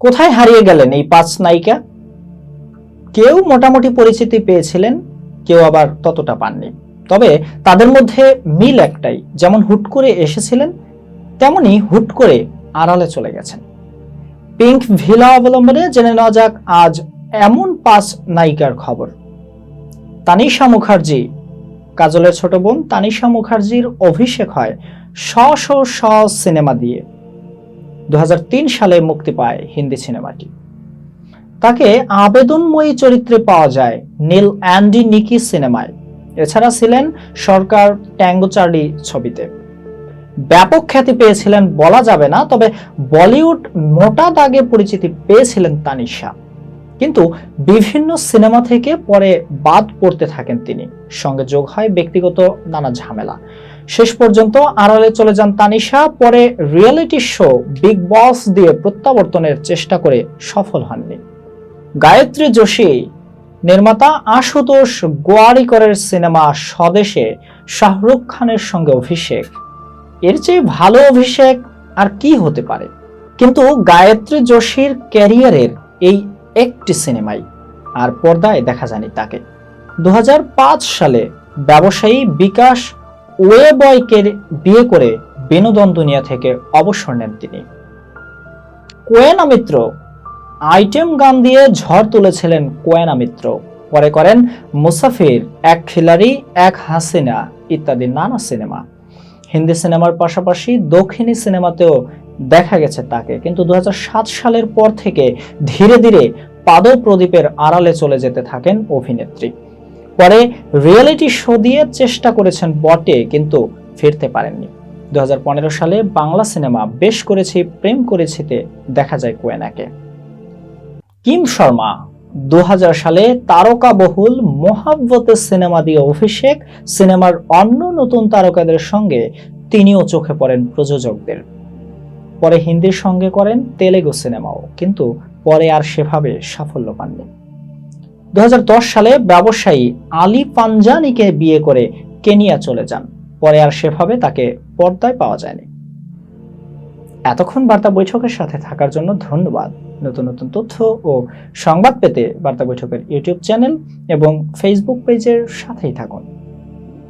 কোথায় হারিয়ে গেলেন এই পাঁচ নায়িকা? কেউ মোটামুটি পরিচিতি পেয়েছিলেন, কেউ আবার ততটা পাননি। তবে তাদের মধ্যে মিল একটাই, যেমন হুট করে এসেছিলেন, তেমনি হুট করে আড়ালে চলে গেছেন। পিঙ্ক ভিলা অবলম্বনে জেনে নেওয়া যাক আজ এমন পাঁচ নায়িকার খবর। তানিশা মুখার্জি, কাজলের ছোট বোন তানিশা মুখার্জির অভিষেক হয় স শ সিনেমা দিয়ে। দু হাজার তিন সালে মুক্তি পায় হিন্দি সিনেমাটি। তাকে আবেদনময়ী চরিত্রে পাওয়া যায় নীল অ্যান্ডি নিকি সিনেমায়। এছাড়া ছিলেন সরকার ট্যাঙ্গো চার্লি ছবিতে। ব্যাপক খ্যাতি পেয়েছিলেন বলা যাবে না, তবে বলিউড মোটা দাগে পরিচিতি পেয়েছিলেন তানিশা কিন্তু বিভিন্ন সিনেমা থেকে পরে বাদ পড়তে থাকেন তিনি। সঙ্গে যোগ হয় ব্যক্তিগত নানা ঝামেলা। শেষ পর্যন্ত আড়ালে চলে যান তানিশা, পরে রিয়েলিটি শো বিগ বস দিয়ে প্রত্যাবর্তনের চেষ্টা করে সফল হননি। গায়ত্রী যোশী, নির্মাতা আশুতোষ গোয়ারিকরের সিনেমা স্বদেশে শাহরুখ খানের সঙ্গে অভিষেক। এর চেয়ে ভালো অভিষেক আর কি হতে পারে? কিন্তু গায়ত্রী যোশীর ক্যারিয়ারের এই একটি সিনেমাই আর পর্দায় দেখা যায়নি তাকে। দু হাজার পাঁচ সালে ব্যবসায়ী বিকাশ ওয়েবয়কে বিয়ে করে বিনোদন দুনিয়া থেকে অবসর নেন তিনি। কোয়েনা মিত্র আইটেম গান দিয়ে ঝড় তুলেছিলেন কোয়েনা মিত্র। পরে করেন মুসাফির, এক খিলাড়ি, এক হাসিনা ইত্যাদি নানা সিনেমা। হিন্দি সিনেমার পাশাপাশি দক্ষিণী সিনেমাতেও দেখা গেছে তাকে। কিন্তু দু হাজার সাত সালের পর থেকে ধীরে ধীরে পাদপ্রদীপের আড়ালে চলে যেতে থাকেন অভিনেত্রী। পরে রিয়েলিটি শো দিয়ে চেষ্টা করেছেন বটে, কিন্তু ফিরতে পারেননি। দু সালে বাংলা সিনেমা বেশ করেছি, প্রেম করেছিতে দেখা যায় কোয়েনাকে। কিম শর্মা দু হাজার সালে তারকা বহুল মোহাব্বতের সিনেমা দিয়ে অভিষেক সিনেমার অন্য নতুন তারকাদের সঙ্গে তিনিও চোখে পড়েন প্রযোজকদের। পরে হিন্দির সঙ্গে করেন তেলেগু সিনেমাও কিন্তু পরে আর সেভাবে সাফল্য পাননি। দু হাজার দশ সালে ব্যবসায়ী আলী পাঞ্জানিকে বিয়ে করে কেনিয়া চলে যান। পরে আর সেভাবে তাকে পর্দায় পাওয়া যায়নি। এতক্ষণ বার্তা বৈঠকের সাথে থাকার জন্য ধন্যবাদ। নতুন নতুন তথ্য ও সংবাদ পেতে বার্তা বৈঠকের ইউটিউব চ্যানেল এবং ফেসবুক পেজের সাথেই থাকুন।